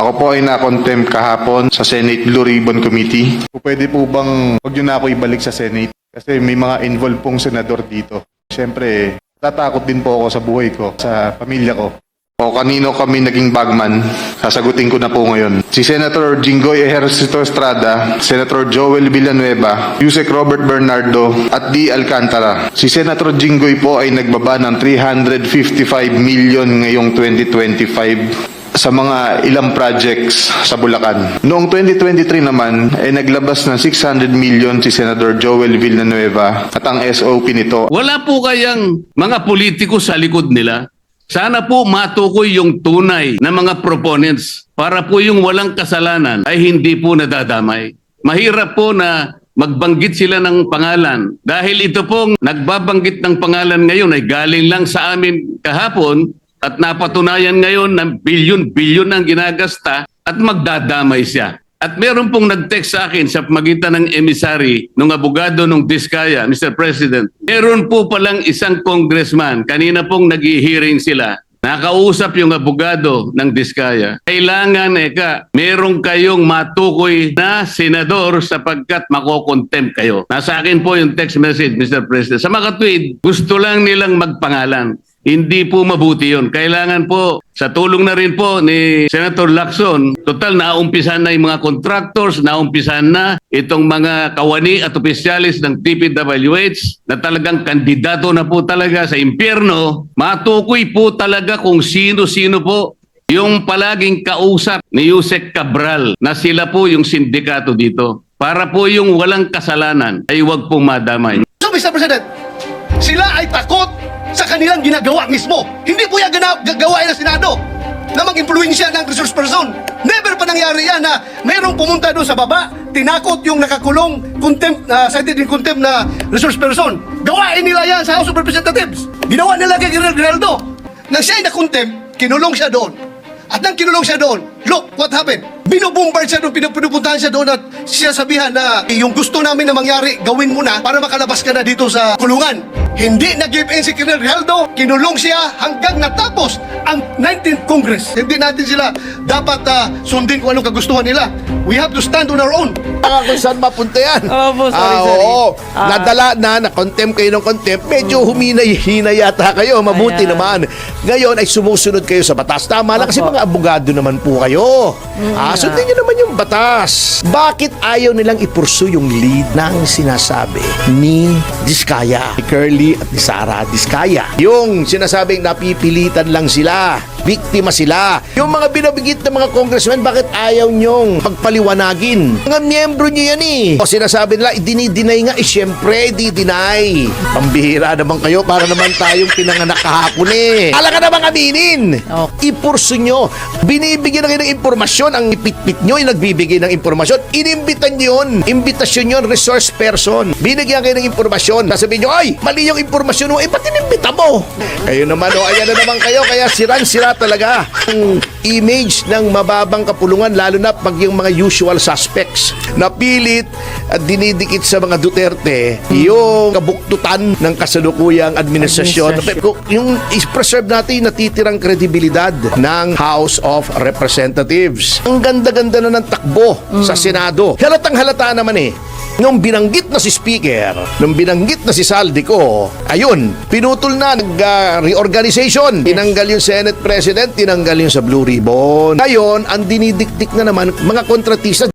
Ako po ay na-contempt kahapon sa Senate Blue Ribbon Committee. Pwede po bang wag niyo na ako ibalik sa Senate? Kasi may mga involved pong senador dito. Siyempre, tatakot din po ako sa buhay ko, sa pamilya ko. O kanino kami naging bagman, sasagutin ko na po ngayon. Si Senator Jinggoy Ejercito Estrada, Senator Joel Villanueva, Yusek Robert Bernardo, at D. Alcantara. Si Senator Jinggoy po ay nagbaba ng 355 million ngayong 2025 sa mga ilang projects sa Bulacan. Noong 2023 naman, ay naglabas ng 600 million si Senator Joel Villanueva at ang SOP nito Wala po kayang mga politiko sa likod nila. Sana po matukoy yung tunay na mga proponents para po yung walang kasalanan ay hindi po nadadamay. Mahirap po na magbanggit sila ng pangalan dahil ito pong nagbabanggit ng pangalan ngayon ay galing lang sa amin kahapon at napatunayan ngayon na bilyon-bilyon ang ginagasta at magdadamay siya. At meron pong nag-text sa akin sa magitan ng emissary ng abogado ng Diskaya, Mr. President. Meron po palang isang congressman, kanina pong nag-hearing sila, nakausap yung abogado ng Diskaya. Kailangan, eka, meron kayong matukoy na senador sapagkat makokontempt kayo. Nasa akin po yung text message, Mr. President. Sa mga tweet, gusto lang nilang magpangalan. Hindi po mabuti yun. Kailangan po, sa tulong na rin po ni Senator Lacson, total naumpisan na yung mga contractors, naumpisan na itong mga kawani at opisyalis ng TPWH na talagang kandidato na po talaga sa impyerno, matukoy po talaga kung sino-sino po yung palaging kausap ni Yusek Cabral na sila po yung sindikato dito. Para po yung walang kasalanan ay huwag pong madamay. So, Mr. President, sila ay takot sa kanilang ginagawa mismo. Hindi po yan gagawain ng Senado na mag-impluensya ng resource person. Never pa nangyari yan na mayroong pumunta doon sa baba, tinakot yung nakakulong contempt, uh, cited in contempt na resource person. Gawain nila yan sa House of Representatives. Ginawa nila kay Guerrero Geraldo. Nang siya ay na-contempt, kinulong siya doon. At nang kinulong siya doon, look what happened. Binubombard siya doon, pinupuntahan siya doon at siya sabihan na yung gusto namin na mangyari, gawin mo na para makalabas ka na dito sa kulungan. Hindi nag-give in si Colonel Rialdo, kinulong siya hanggang natapos ang 19th Congress. Hindi natin sila dapat ah, sundin kung anong kagustuhan nila. We have to stand on our own. Ah, kung saan mapunta yan. Opo, sorry, ah, sorry. Oo, Ah. nadala na, na-contempt kayo ng contempt, medyo huminay-hina yata kayo, mabuti Ayan. naman. Ngayon ay sumusunod kayo sa batas. Tama lang kasi mga abogado naman po kayo. ah, sundin nyo naman yung batas. Bakit ayaw nilang ipursu yung lead ng sinasabi ni Diskaya, ni Curly at ni Sara Diskaya? Yung sinasabing napipilitan lang sila, biktima sila. Yung mga binabigit ng mga congressmen, bakit ayaw nyong pagpaliwanagin? Mga miyembro nyo yan eh. O sinasabi nila, dinideny nga, eh syempre, di-deny. Pambihira naman kayo para naman tayong pinanganak kahapon eh. Ala ka namang aminin. Okay. Ipurso nyo. Binibigyan na kayo ng impormasyon. Ang ipitpit nyo yung nagbibigay ng impormasyon. Inimbitan nyo yun. Imbitasyon yun, resource person. Binigyan kayo ng impormasyon. Sasabihin nyo, ay, mali yung impormasyon mo. Eh, ba't inimbita mo? Kayo naman, o, ayan na naman kayo. Kaya siran-sira talaga ang image ng mababang kapulungan, lalo na pag yung mga usual suspects napilit at dinidikit sa mga Duterte yung kabuktutan ng kasalukuyang administrasyon. Administrasyon. Yung is-preserve natin yung natitirang kredibilidad ng House of Representatives. Ang ganda-ganda na ng takbo sa Senado. Halatang halata naman eh. Nung binanggit na si Speaker, nung binanggit na si Saldico, ayun, pinutol na, nag-reorganization. Tinanggal yung Senate President, tinanggal yung sa Blue Ribbon. Ngayon, ang dinidiktik na naman, mga kontratista,